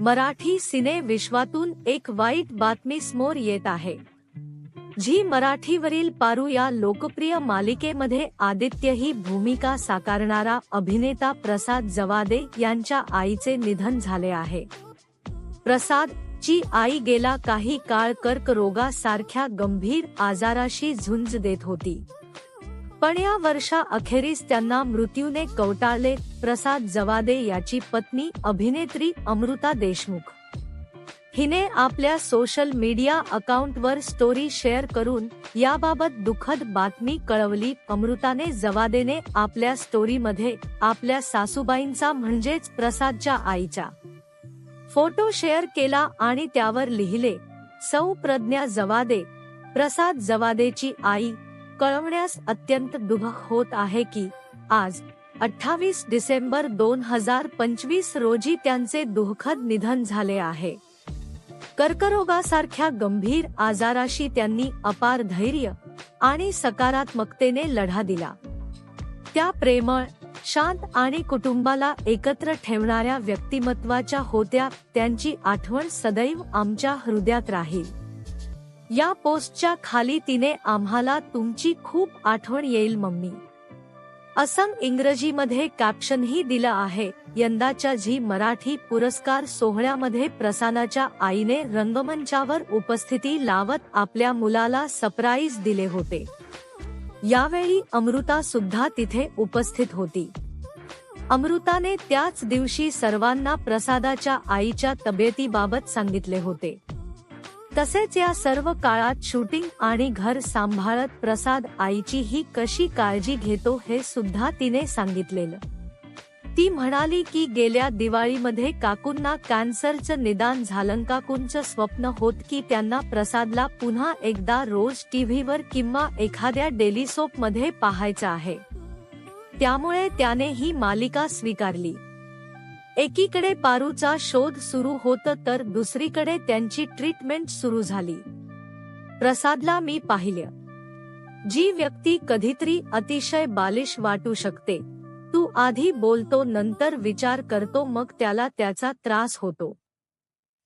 मराठी सिने विश्वातून एक वाईट बातमी समोर येत आहे. झी मराठीवरील पारू या लोकप्रिय मालिकेमध्ये आदित्य ही भूमिका साकारणारा अभिनेता प्रसाद जवादे यांच्या आईचे निधन झाले आहे. प्रसाद ची आई गेला काही काळ कर्करोगासारख्या गंभीर आजाराशी झुंज देत होती. पण या वर्षा अखेरीस त्यांना मृत्यूने कवटाळले प्रसाद जवादे याची पत्नी अभिनेत्री अमृता देशमुख. हिने आपल्या सोशल मीडिया अकाउंटवर स्टोरी शेअर करून याबाबत दुःखद बातमी कळवली. अमृताने जवादेने आपल्या स्टोरीमध्ये आपल्या सासूबाईंचा म्हणजेच प्रसादच्या आईचा फोटो शेअर केला आणि त्यावर लिहिले सौ प्रज्ञा जवादे प्रसाद जवादेची आई कळवण्यास अत्यंत दुःख होत आहे की आज अठ्ठावीस डिसेंबर दोन हजार पंचवीस रोजी त्यांचे दुःखद निधन झाले आहे. कर्करोगासारख्या गंभीर आजाराशी त्यांनी अपार धैर्य आणि सकारात्मकतेने लढा दिला. त्या प्रेमळ शांत आणि कुटुंबाला एकत्र ठेवणाऱ्या व्यक्तिमत्वाच्या होत्या त्यांची आठवण सदैव आमच्या हृदयात राहील. या पोस्टच्या खाली तिने आम्हाला तुमची खूप आठवण येईल मम्मी. असं इंग्रजीमध्ये कॅप्शनही दिलं आहे यंदाच्या झी मराठी पुरस्कार सोहळ्यामध्ये प्रसादाच्या आईने रंगमंचावर उपस्थिती लावत आपल्या मुलाला सरप्राईज दिले होते. यावेळी अमृता सुद्धा तिथे उपस्थित होती. अमृताने त्याच दिवशी सर्वांना प्रसादाच्या आईच्या तब्येतीबाबत सांगितले होते. तसेच या सर्व काळात शूटिंग आणि घर सांभाळत प्रसाद आईची ही कशी काळजी घेतो हे सुद्धा तिने सांगितलेलं. ती म्हणाली की गेल्या दिवाळीमध्ये काकूंना कॅन्सरचं निदान झालं. काकूंचं स्वप्न होत की त्यांना प्रसादला पुन्हा एकदा रोज टीव्हीवर किंवा एखाद्या डेली सोपमध्ये पाहायचं आहे. त्यामुळे त्याने ही मालिका स्वीकारली. एकीकडे पारूचा शोध सुरू होत तर दुसरीकडे त्यांची ट्रीटमेंट सुरू झाली. प्रसादला मी पाहिलं. जी व्यक्ती कधीतरी अतिशय बालिश वाटू शकते. तू आधी बोलतो नंतर विचार करतो मग त्याला त्याचा त्रास होतो.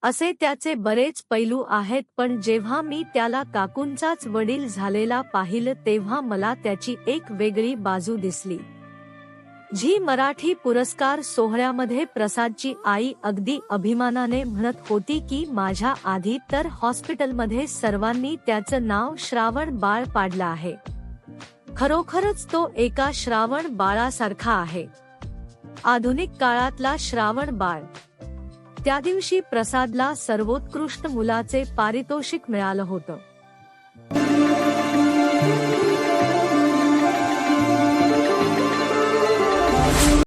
असे त्याचे बरेच पैलू आहेत पण जेव्हा मी त्याला काकूंचाच वडील झालेला पाहिलं तेव्हा मला त्याची एक वेगळी बाजू दिसली. झी मराठी पुरस्कार सोहळ्यामध्ये प्रसादची आई अगदी अभिमानाने म्हणत होती की माझ्या आधी तर हॉस्पिटलमध्ये सर्वांनी त्याचं नाव श्रावण बाळ पाडलं आहे. खरोखरच तो एका श्रावण बाळासारखा आहे. आधुनिक काळातला श्रावण बाळ. त्या दिवशी प्रसादला सर्वोत्कृष्ट मुलाचे पारितोषिक मिळालं होतं.